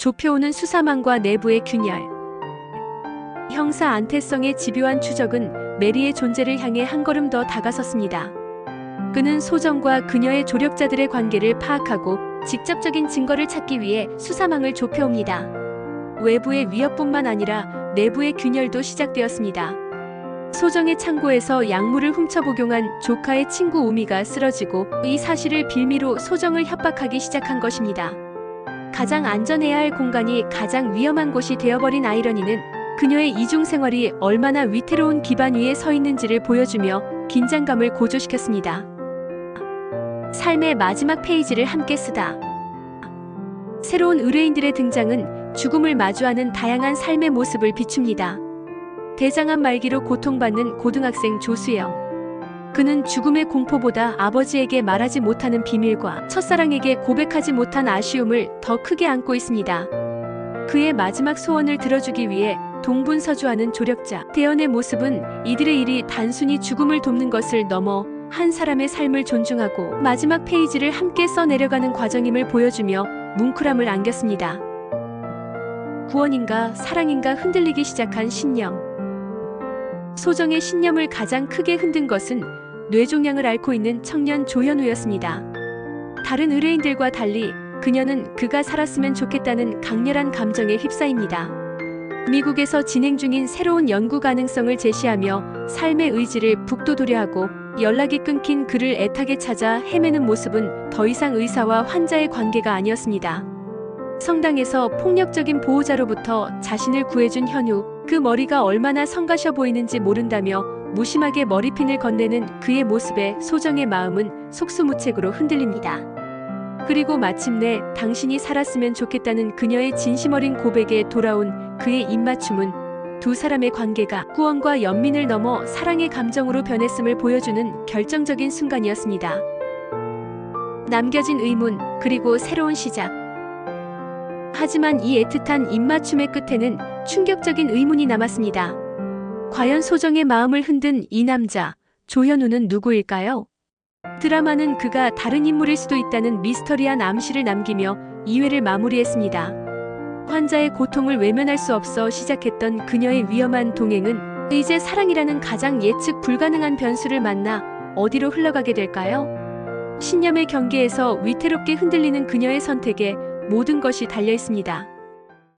좁혀오는 수사망과 내부의 균열. 형사 안태성의 집요한 추적은 메리의 존재를 향해 한 걸음 더 다가섰습니다. 그는 소정과 그녀의 조력자들의 관계를 파악하고 직접적인 증거를 찾기 위해 수사망을 좁혀옵니다. 외부의 위협뿐만 아니라 내부의 균열도 시작되었습니다. 소정의 창고에서 약물을 훔쳐 복용한 조카의 친구 우미가 쓰러지고 이 사실을 빌미로 소정을 협박하기 시작한 것입니다. 가장 안전해야 할 공간이 가장 위험한 곳이 되어버린 아이러니는 그녀의 이중 생활이 얼마나 위태로운 기반 위에 서 있는지를 보여주며 긴장감을 고조시켰습니다. 삶의 마지막 페이지를 함께 쓰다. 새로운 의뢰인들의 등장은 죽음을 마주하는 다양한 삶의 모습을 비춥니다. 대장암 말기로 고통받는 고등학생 조수영. 그는 죽음의 공포보다 아버지에게 말하지 못하는 비밀과 첫사랑에게 고백하지 못한 아쉬움을 더 크게 안고 있습니다. 그의 마지막 소원을 들어주기 위해 동분서주하는 조력자 대연의 모습은 이들의 일이 단순히 죽음을 돕는 것을 넘어 한 사람의 삶을 존중하고 마지막 페이지를 함께 써내려가는 과정임을 보여주며 뭉클함을 안겼습니다. 구원인가 사랑인가 흔들리기 시작한 신념. 소정의 신념을 가장 크게 흔든 것은 뇌종양을 앓고 있는 청년 조현우였습니다. 다른 의뢰인들과 달리 그녀는 그가 살았으면 좋겠다는 강렬한 감정에 휩싸입니다. 미국에서 진행 중인 새로운 연구 가능성을 제시하며 삶의 의지를 북돋우려 하고 연락이 끊긴 그를 애타게 찾아 헤매는 모습은 더 이상 의사와 환자의 관계가 아니었습니다. 성당에서 폭력적인 보호자로부터 자신을 구해준 현우, 그 머리가 얼마나 성가셔 보이는지 모른다며 무심하게 머리핀을 건네는 그의 모습에 소정의 마음은 속수무책으로 흔들립니다. 그리고 마침내 당신이 살았으면 좋겠다는 그녀의 진심 어린 고백에 돌아온 그의 입맞춤은 두 사람의 관계가 구원과 연민을 넘어 사랑의 감정으로 변했음을 보여주는 결정적인 순간이었습니다. 남겨진 의문, 그리고 새로운 시작. 하지만 이 애틋한 입맞춤의 끝에는 충격적인 의문이 남았습니다. 과연 소정의 마음을 흔든 이 남자, 조현우는 누구일까요? 드라마는 그가 다른 인물일 수도 있다는 미스터리한 암시를 남기며 2회를 마무리했습니다. 환자의 고통을 외면할 수 없어 시작했던 그녀의 위험한 동행은 이제 사랑이라는 가장 예측 불가능한 변수를 만나 어디로 흘러가게 될까요? 신념의 경계에서 위태롭게 흔들리는 그녀의 선택에 모든 것이 달려 있습니다.